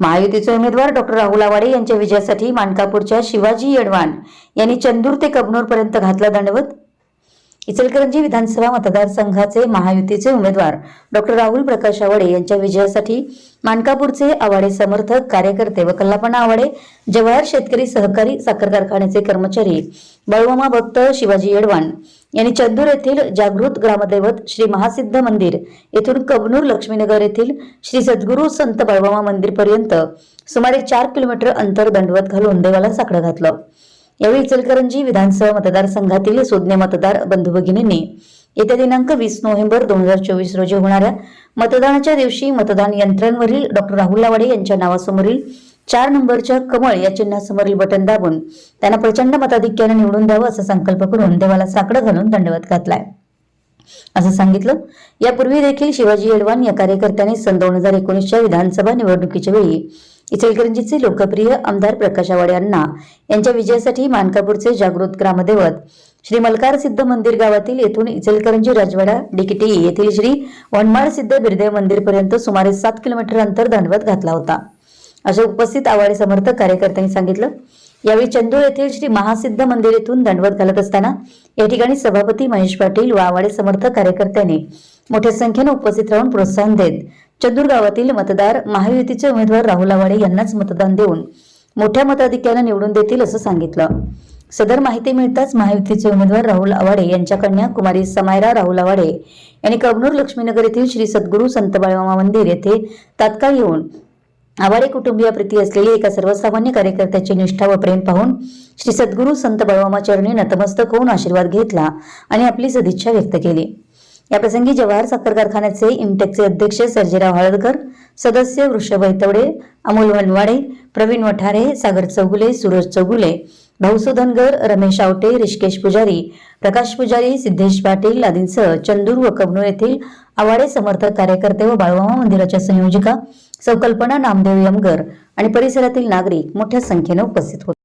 महायुतीचे उमेदवार डॉक्टर राहुल आवाडे यांच्या विजयासाठी मानकापूरच्या शिवाजी येडवान यांनी चंदूर ते कबनूरपर्यंत घातला दंडवत. इचलकरंजी विधानसभा मतदारसंघाचे महायुतीचे उमेदवार डॉक्टर राहुल प्रकाश आवाडे यांच्या विजयासाठी मानकापूरचे आवाडे समर्थक कार्यकर्ते व कल्लापणा आवाडे जवाहर शेतकरी सहकारी साखर कारखान्याचे कर्मचारी बळवामा भक्त शिवाजी येडवाण यांनी चंदूर येथील जागृत ग्रामदैवत श्री महासिद्ध मंदिर येथून कबनूर लक्ष्मीनगर येथील श्री सद्गुरू संत बळवामा मंदिर पर्यंत सुमारे चार किलोमीटर अंतर दंडवत घालून देवाला साकडं घातलं. यावेळी इचलकरंजी विधानसभा मतदारसंघातील सुज्ञ मतदार बंधू भगिनींनी येत्या दिनांक वीस नोव्हेंबर दोन हजार चोवीस रोजी होणाऱ्या मतदानाच्या दिवशी मतदान यंत्रांवरील डॉक्टर राहुल लावाडे यांच्या नावासमोरील चार नंबरच्या कमळ या चिन्हासमोरील बटन दाबून त्यांना प्रचंड मताधिक्याने निवडून द्यावं असा संकल्प करून देवाला साकडं घालून दंडवत घातलाय. असं सांगितलं. यापूर्वी देखील शिवाजी येडवाण या कार्यकर्त्यांनी सन दोन हजार एकोणीसच्या विधानसभा निवडणुकीच्या वेळी इचलकरंजीचे लोकप्रिय आमदार प्रकाश आवाडे यांना यांच्या विजयासाठी मानकापूरचे जागृत ग्रामदैवत श्री मलकार सिद्ध मंदिर गावातील येथून इचलकरंजी राजवाडा डिकिटी येथील श्री वनमाळ सिद्ध बिरदेव मंदिरपर्यंत सुमारे सात किलोमीटर अंतर दंडवत घातला होता. असे उपस्थित आवाडे समर्थक कार्यकर्त्यांनी सांगितलं. यावेळी चंदूर येथील श्री महासिद्ध मंदिर येथून दंडवत घालत असताना या ठिकाणी सभापती महेश पाटील व आवाडे समर्थक कार्यकर्त्यांनी मोठ्या संख्येने उपस्थित राहून प्रोत्साहन देत चंदूर गावातील मतदार महायुतीचे उमेदवार राहुल आवाडे यांनाच मतदान देऊन मोठ्या मताधिक्याने निवडून देतील असं सांगितलं. सदर माहिती मिळताच महायुतीचे उमेदवार राहुल आवाडे यांच्या कन्या कुमारी समायरा राहुल आवाडे यांनी कबनूर लक्ष्मीनगर येथील श्री सद्गुरू संत बाळमामा मंदिर येथे तात्काळ येऊन आवाडे कुटुंबियाप्रती असलेली एका सर्वसामान्य कार्यकर्त्याची निष्ठा व प्रेम पाहून श्री सद्गुरू संत बळवामा नतमस्तक होऊन आशीर्वाद घेतला आणि आपली सदिच्छा व्यक्त केली. याप्रसंगी जवाहर साखर कारखान्याचे इमटेकचे अध्यक्ष सर्जेराव हळदकर सदस्य वृषभ वैतवडे अमोल वनवाडे प्रवीण वठारे सागर चौगुले सूरज चौगुले भाऊसोधनगर रमेश आवटे ऋषिकेश पुजारी प्रकाश पुजारी सिद्धेश पाटील आदींसह चंदूर व कबनूर येथील आवाडे समर्थक कार्यकर्ते व बाळवामा मंदिराच्या संयोजिका संकल्पना नामदेव यमगर आणि परिसरातील नागरिक मोठ्या संख्येने उपस्थित होते.